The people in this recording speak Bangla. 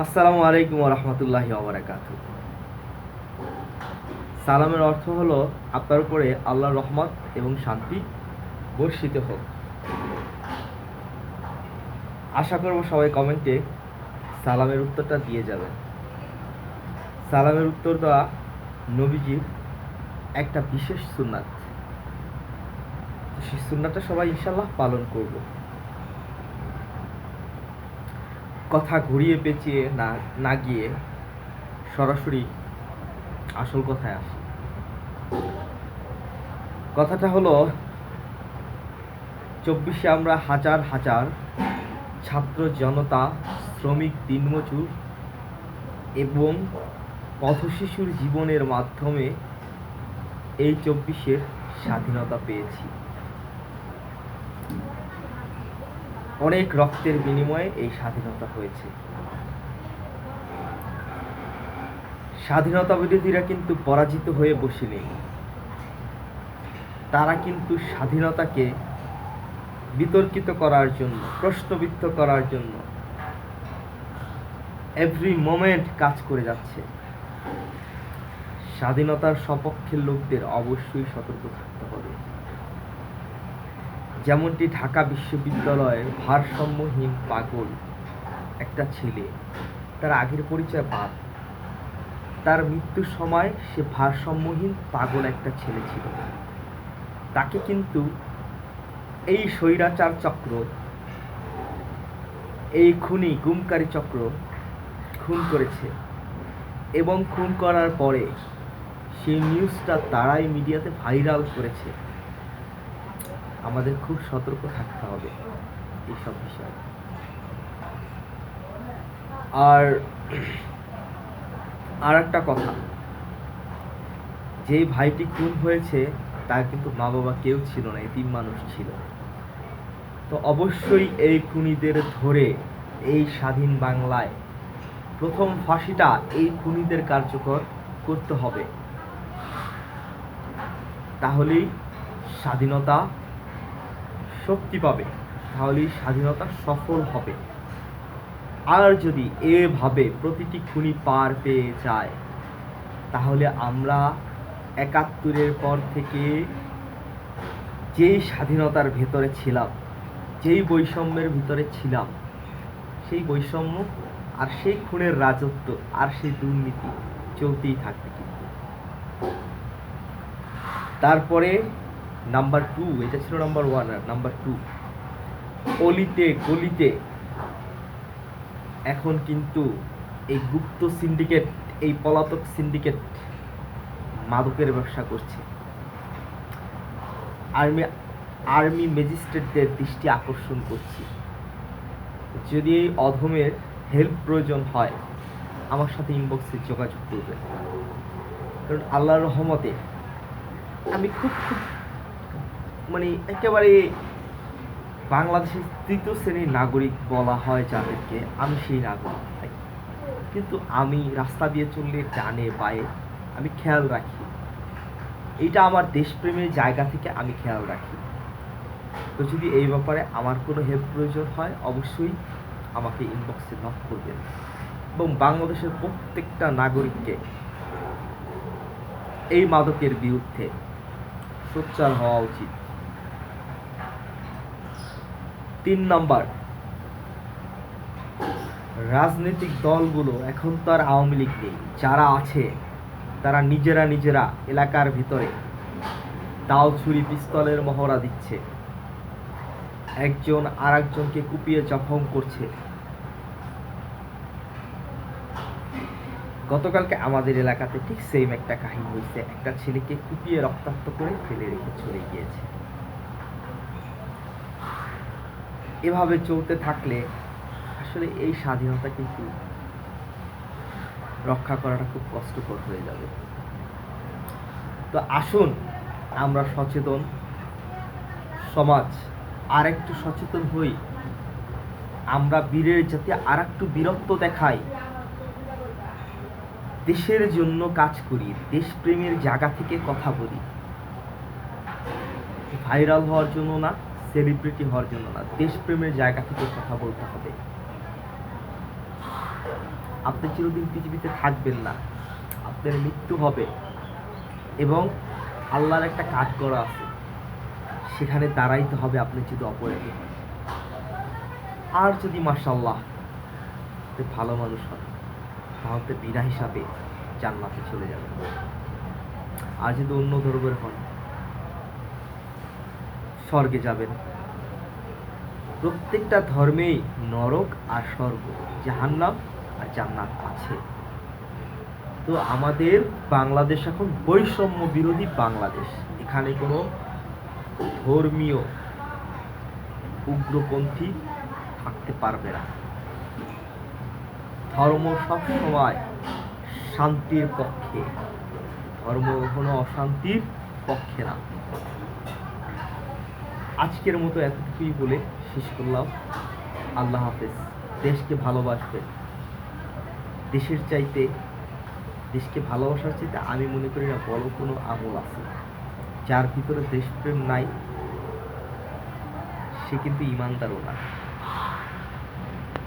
আসসালামু আলাইকুম রহমতুল্লাহি ওবরাকাত সালামের অর্থ হলো আপনার উপরে আল্লাহর রহমত এবং শান্তি বর্ষিত হোক। আশা করব সবাই কমেন্টে সালামের উত্তরটা দিয়ে যাবেন। সালামের উত্তর দেওয়া নবীজির একটা বিশেষ সুন্নাত। সেই সুন্নাতটা সবাই ইনশাল্লাহ পালন করব। কথা ঘুরিয়ে পেঁচিয়ে না না গিয়ে সরাসরি আসল কথায় আসি। কথাটা হলো, চব্বিশে আমরা হাজার হাজার ছাত্র জনতা, শ্রমিক, দিনমজুর এবং পথশিশুর জীবনের মাধ্যমে এই চব্বিশের স্বাধীনতা পেয়েছি। অনেক রক্তের বিনিময়ে এই স্বাধীনতা হয়েছে। স্বাধীনতা বিরোধীরা কিন্তু পরাজিত হয়ে বসে তারা কিন্তু স্বাধীনতাকে বিতর্কিত করার জন্য, প্রশ্নবিদ্ধ করার জন্য এভরি মোমেন্ট কাজ করে যাচ্ছে। স্বাধীনতার সপক্ষের লোকদের অবশ্যই সতর্ক থাকতে হবে। যেমনটি ঢাকা বিশ্ববিদ্যালয়ের ভারসাম্যহীন পাগল একটা ছেলে। তার আগের পরিচয় বাদ তার মৃত্যুর সময় সে ভারসাম্যহীন পাগল একটা ছেলে ছিল। তাকে কিন্তু এই স্বৈরাচার চক্র, এই খুনি গুমকারী চক্র খুন করেছে এবং খুন করার পরে সেই নিউজটা তারাই মিডিয়াতে ভাইরাল করেছে। আমাদের খুব সতর্ক থাকতে হবে এইসব বিষয়ে। আর আর একটা কথা, যেই ভাইটি খুন হয়েছে, তার কিন্তু মা বাবা কেউ ছিল না, এতিম মানুষ ছিল। তো অবশ্যই এই খুনিদের ধরে এই স্বাধীন বাংলায় প্রথম ফাঁসিটা এই খুনিদের কার্যকর করতে হবে। তাহলেই স্বাধীনতা শক্তি পাবে, তাহলেই স্বাধীনতা সফল হবে। আর যদি এভাবে প্রতিটি খুনি পার পেয়ে যায়, তাহলে আমরা একাত্তরের পর থেকে যেই স্বাধীনতার ভেতরে ছিলাম, যেই বৈষম্যের ভিতরে ছিলাম, সেই বৈষম্য আর সেই খুনের রাজত্ব আর সেই দুর্নীতি চলতেই থাকবে কিন্তু। তারপরে নাম্বার টু এটা ছিল নাম্বার ওয়ান আর নাম্বার টু অলিতে গলিতে। এখন কিন্তু এই গুপ্ত সিন্ডিকেট এই পলাতক সিন্ডিকেট মাদকের ব্যবসা করছে। আর্মি আর্মি ম্যাজিস্ট্রেটদের দৃষ্টি আকর্ষণ করছি। যদি এই অধমের হেল্প প্রয়োজন হয়, আমার সাথে ইনবক্সে যোগাযোগ করবেন। কারণ আল্লাহর রহমতে আমি খুব খুব মানে একেবারে বাংলাদেশের তৃতীয় শ্রেণির নাগরিক বলা হয় যাদেরকে, আমি সেই নাগরিক ভাই কিন্তু আমি রাস্তা দিয়ে চললে ডানে বায়ে আমি খেয়াল রাখি। এটা আমার দেশপ্রেমের জায়গা থেকে আমি খেয়াল রাখি। তো যদি এই ব্যাপারে আমার কোনো হেল্প প্রয়োজন হয়, অবশ্যই আমাকে ইনবক্সে নক করবেন। এবং বাংলাদেশের প্রত্যেকটা নাগরিককে এই মাদকের বিরুদ্ধে সোচ্চার হওয়া উচিত। তিন নম্বর। রাজনৈতিক দলগুলো এখন তো আর আওয়ামী লীগ নেই। যারা আছে, তারা নিজেরা নিজেরা এলাকার ভিতরে দাও ছুরি পিস্তলের মহড়া দিচ্ছে। একজন আর একজনকে কুপিয়ে জখম করছে। গতকালকে আমাদের এলাকাতে ঠিক সেম একটা কাহিনী হয়েছে। একটা ছেলেকে কুপিয়ে রক্তাক্ত করে ফেলে রেখে চলে গিয়েছে। এভাবে চলতে থাকলে আসলে এই স্বাধীনতা কিন্তু রক্ষা করাটা খুব কষ্টকর হয়ে যাবে। তো আসুন আমরা সচেতন সমাজ আর একটু সচেতন হই। আমরা বীরের যাতে আর একটু বীরত্ব দেখাই। দেশের জন্য কাজ করি, দেশপ্রেমের জায়গা থেকে কথা বলি। ভাইরাল হওয়ার জন্য না সেলিব্রিটি হওয়ার জন্য না, দেশপ্রেমের জায়গা থেকে কথা বলতে হবে। আপনি চিরদিন পৃথিবীতে থাকবেন না, আপনার মৃত্যু হবে এবং আল্লাহর একটা কাজ করা আছে, সেখানে দাঁড়াইতে হবে আপনি যদি অপরাধী আর যদি আপনি ভালো মানুষ হন, তাহলে বিনা হিসাবে জান্নাতে চলে যাবেন। আর যদি অন্য ধর্মের হন স্বর্গে যাবেন। প্রত্যেকটা ধর্মেই নরক আর স্বর্গ, জাহান্নাম আর জান্নাত আছে। তো আমাদের বাংলাদেশ এখন বৈষম্য বিরোধী বাংলাদেশ। এখানে কোনো ধর্মীয় উগ্রপন্থী থাকতে পারবে না। ধর্ম সবসময় শান্তির পক্ষে। ধর্ম কখনো অশান্তির পক্ষে না। আজকের মতো এতটুকুই বলে শেষ করলাম। আল্লাহ হাফেজ। দেশকে ভালোবাসবে। দেশের চাইতে, দেশকে ভালোবাসার চাইতে আমি মনে করি না বড় কোনো আমল আছে। যার ভিতরে দেশপ্রেম নাই, সে কিন্তু ইমানদারও না।